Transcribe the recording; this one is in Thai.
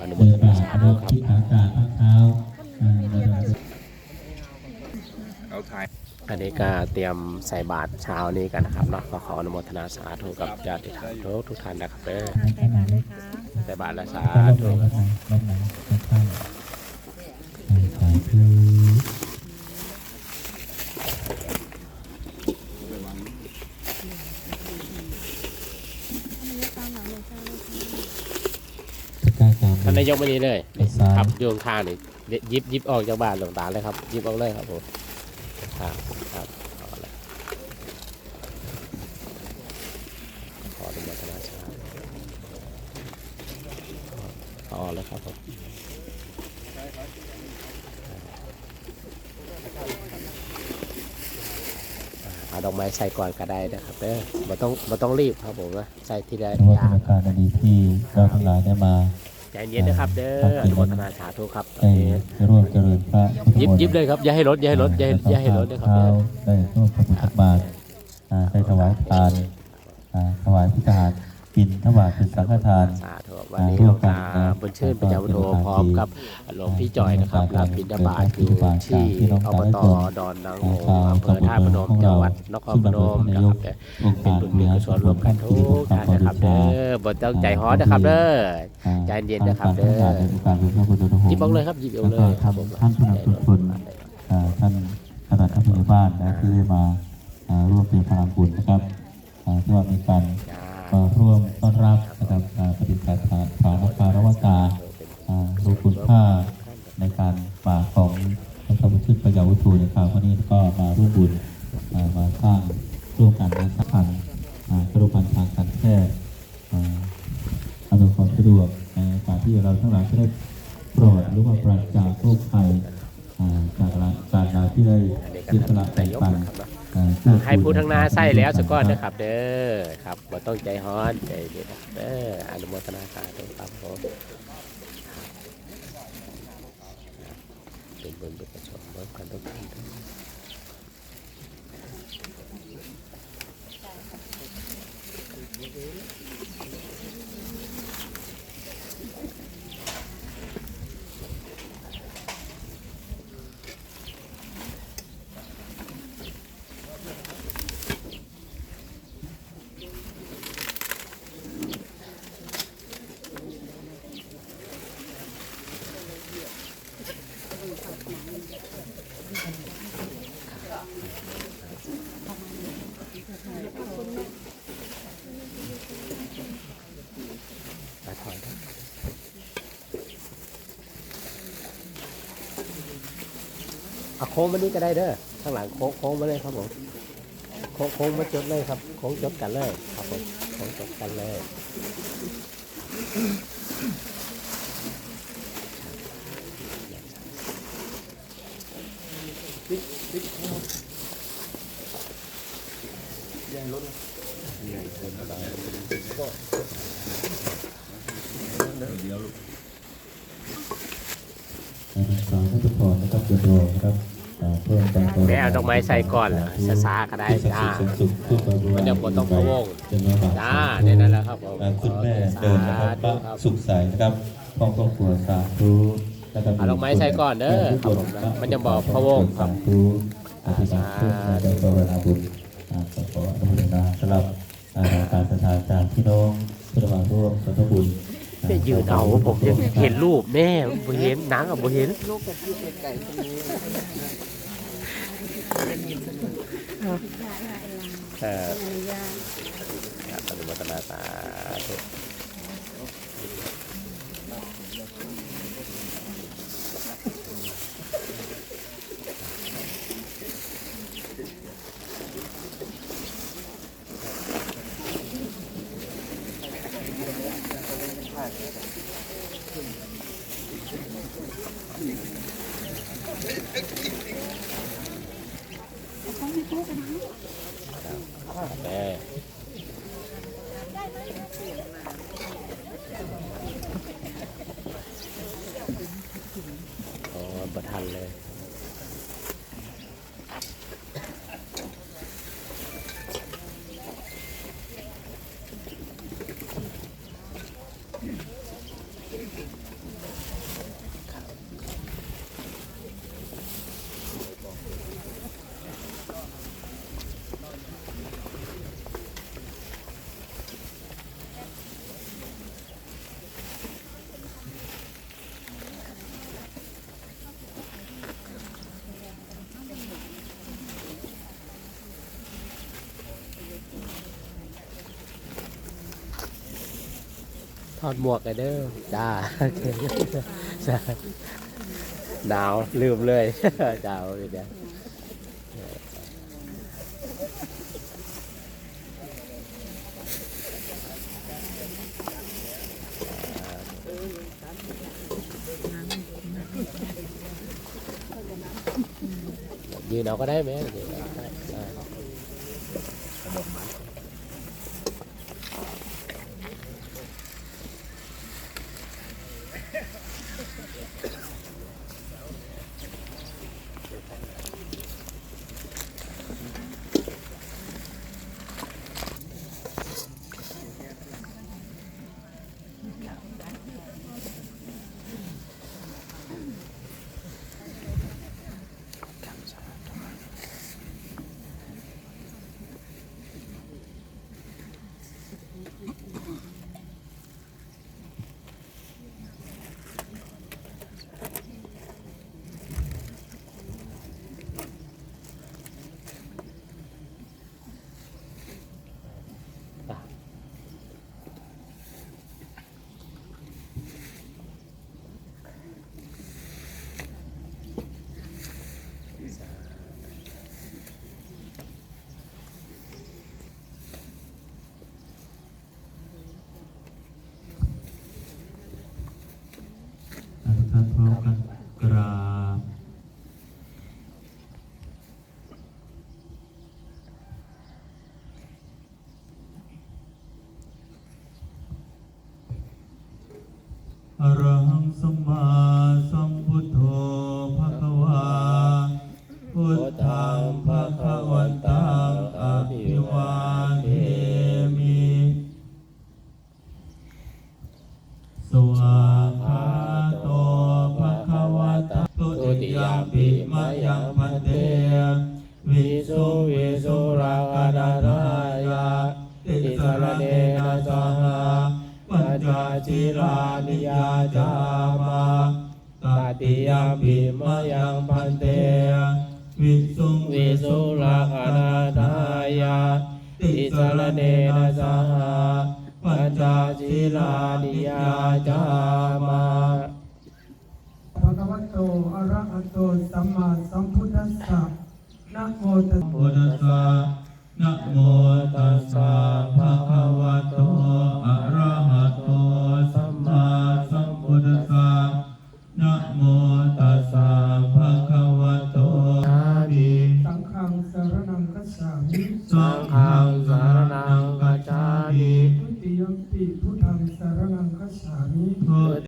อนุโมเดินทนาบาสาอธุนุครับที่ขากราบข้างเท้าอ่าระดับเอาถ่ายอันนี้ก็เตรียมใส่บาตรเช้านี้กันนะครับเนาะก็ขออนุโมทนาสาธุกับญาติธรรมทุกทุกท่านนะครับเด้อใส่บาตรเลยค่ะใส่บาตรและสาด้านธุ ไหนด้านไหนด้านข้างสาธุ ตะกร้ากลางท่านนายกมานี้เลยไปซ้าย ครับโยงข้างนี่ยิบยิบออกจากบ้านหลวงตาเลยครับยิบออกเลยครับผมครับครับเอาเลยขออนุโมทนาสาธุเอาออกเลยครับผมเอาดอกไม้ใส่ก่อนก็ได้นะครับเด้อบ่ต้องบ่ต้องรีบครับผมนะใส่ที่ได้ถือว่าอเป็นย่างโอกาสอันดีที่เราทั้งหลายได้มา ใจเย็นนะครับ เด้ออนุโมทนาสาธุครับได้ร่วมเจริญพระพุทธยิบมนต์ยิบเลยครับอย่าให้รถอย่าให้รถอย่าให้อย่าให้รถนะครับเท้าเด้อ ได้ร่วมพระพุทธบาทอ่าได้ถวายทานอ่าถวายพิธาน กินถวายเป็นสังฆทานสาธุวันนี้หลวงตาบุญชื่นปัญญาวุฒโธพร้อมกับหลวงพี่จ่อยนะครับรับบิณฑบาตอยู่ที่อบตดอนนางโงอำเภอท่าพนมจังหวัดนครพนมนะครับเป็นบุญมีกุศลร่วมกันทุกท่านนะครับเด้อบทต้องใจฮ้อนนะครับเด้อใจเย็นนะครับเด้อหยิบเอาเลยครับหยิบเอาเลยครับผมท่านผู้นำชุมชนอ่าท่านคณะท่านผู้ใหญ่บ้านนะที่ได้มาอ่าร่วมเป็นพลังบุญนะครับอ่าที่ว่ามีการจ้า มาร่วมต้อนรับนะครับปฏิบัติฐานฐานคารวตาอ่ารู้คุณค่าในการฝากของพระพุทธประยาวุฒูในคราวนี้ก็มาร่วมบุญ ให้ผู้ทั้งนาใส่แล้วสกอนนะครับ เด้อครับบ่ต้องใจฮ้อนใจเย็นนะครับเด้ออนุโมทนาสาธุครับผมเป็นบุญเป็นกุศลร่วมกันทุกท่าน เอาโค้งมานี่ก็ได้เด้อข้างหลังโค้งโค้งมาเลยครับผมโค้งโค้งมาจดเลยครับโค้งจดกันเลยครับผมโค้งจดกันเลยสาวทุกคนนะครับเดินรองนะครับอ่าเพื่อการ แม่เอาดอกไม้ใส่ก่อนเหรอช้าๆก็ได้จ้ามันจะบ่ต้องพะวงจ้าเนี่ยนั่นแหละครับผมคุณแม่เดินนะครับพระสุขใสนะครับพ่อครอบครัวสาธุเอาดอกไม้ใส่ก่อนเด้อครับผมมันจะบอกพะวงครับสาธุอธิษฐานเพื่อการได้ภาวนาบุญอ่าขออนุโมทนาสำหรับอ่าการสถานจากพี่น้องเพื่อมาร่วมสาธุบุญเนี่ยยืนเอาผมยังเห็นรูปแม่บ่เห็นนังอะบ่เห็นรูปกับพี่เออ ครับอนุโมทนาสาธุ แม่โอ้ประทันเลย ถอดหมวกกันเด้อจ้าจ้าหนาวลืมเลยจ้าเอาไปเดี๋ยวยืนเอาก็ได้ไหมยืนเอกได้ได้ ทุกท่านพร้อมกันกราบ อรหังสัมมาสัม จจิรานิยาจามาตติยามปิมะยังพันเตวิสุวิสุราคานาทายาติสรเนนะสหาปัญจจิรานิยาจามาภะคะวะโตอะระหะโตสัมมาสัมพุทธัสสะนะโมตัสสะพุทธัสสะนะโมตัสสะภะคะวะโตอะระหะ